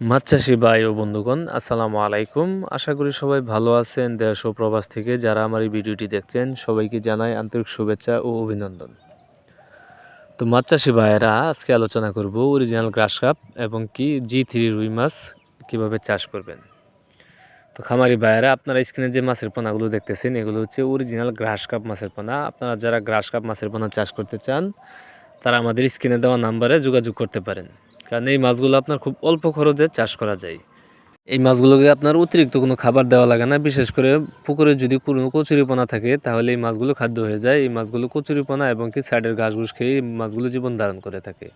মাছ ভাই ও বন্ধুগণ, আসসালামু আলাইকুম। আশা করি সবাই ভালো আছেন, দেশ ও প্রবাস থেকে যারা আমার এই ভিডিওটি দেখছেন, সবাইকে জানাই আন্তরিক শুভেচ্ছা ও অভিনন্দন। তো মাছ ভাইয়েরা, আজকে আলোচনা করব অরিজিনাল গ্রাস কাপ এবং কি জি থ্রি রুই মাছ কীভাবে চাষ করবেন। তো খামারি ভাইয়েরা, আপনারা স্ক্রিনে যে মাছের পোনাগুলো দেখতেছেন, এগুলো হচ্ছে অরিজিনাল গ্রাস কাপ মাছের পোনা। আপনারা যারা গ্রাস কাপ মাছের পোনা চাষ করতে চান, তারা আমাদের স্ক্রিনে দেওয়া নাম্বারে যোগাযোগ করতে পারেন। কারণ এই মাছগুলো আপনার খুব অল্প খরচে চাষ করা যায়। এই মাছগুলোকে আপনার অতিরিক্ত কোনো খাবার দেওয়া লাগে না, বিশেষ করে পুকুরে যদি কোনো কচুরিপনা থাকে, তাহলে এই মাছগুলো খাদ্য হয়ে যায়। এই মাছগুলো কচুরিপনা এবং কি সাইডের ঘাস ঘুষ খেয়ে এই মাছগুলো জীবন ধারণ করে থাকে।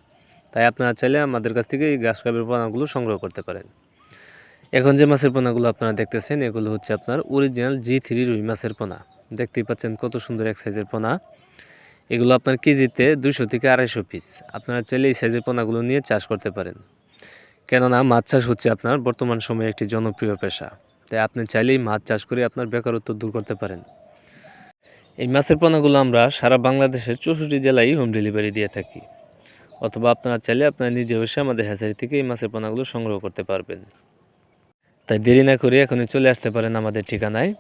তাই আপনারা চাইলে আমাদের কাছ থেকে এই ঘাস খাবের পোনাগুলো সংগ্রহ করতে পারেন। এখন যে মাছের পোনাগুলো আপনারা দেখতেছেন, এগুলো হচ্ছে আপনার অরিজিনাল জি থ্রি রুই মাছের পোনা। দেখতেই পাচ্ছেন কত সুন্দর এক সাইজের পোনা। এগুলো আপনার কেজিতে দুশো থেকে আড়াইশো পিস আপনারা চাইলে এই সাইজের পোনাগুলো নিয়ে চাষ করতে পারেন। কেননা মাছ চাষ হচ্ছে আপনার বর্তমান সময়ে একটি জনপ্রিয় পেশা। তাই আপনি চাইলেই মাছ চাষ করে আপনার বেকারত্ব দূর করতে পারেন। এই মাছের পোনাগুলো আমরা সারা বাংলাদেশের চৌষট্টি জেলায় হোম ডেলিভারি দিয়ে থাকি। অথবা আপনারা চাইলে আপনারা নিজে বসে আমাদের হ্যাচারি থেকে এই মাছের পোনাগুলো সংগ্রহ করতে পারবেন। তাই দেরি না করে এখনই চলে আসতে পারেন আমাদের ঠিকানায়।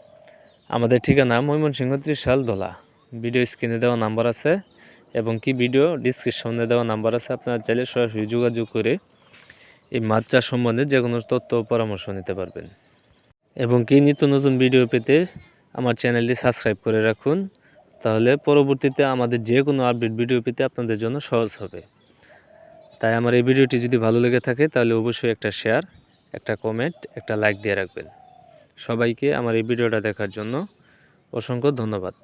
আমাদের ঠিকানা ময়মনসিংহ ত্রিশাল দোলা। ভিডিও স্ক্রিনে দেওয়া নাম্বার আছে এবং কি ভিডিও ডিসক্রিপশনে দেওয়া নাম্বার আছে, আপনারা চাইলে সরাসরি যোগাযোগ করে এই মাছ চাষ সম্বন্ধে যে কোনো তথ্য পরামর্শ নিতে পারবেন। এবং কি নিত্য নতুন ভিডিও পেতে আমার চ্যানেলটি সাবস্ক্রাইব করে রাখুন, তাহলে পরবর্তীতে আমাদের যে কোনো আপডেট ভিডিও পেতে আপনাদের জন্য সহজ হবে। তাই আমার এই ভিডিওটি যদি ভালো লেগে থাকে, তাহলে অবশ্যই একটা শেয়ার, একটা কমেন্ট, একটা লাইক দিয়ে রাখবেন। সবাইকে আমার এই ভিডিওটা দেখার জন্য অসংখ্য ধন্যবাদ।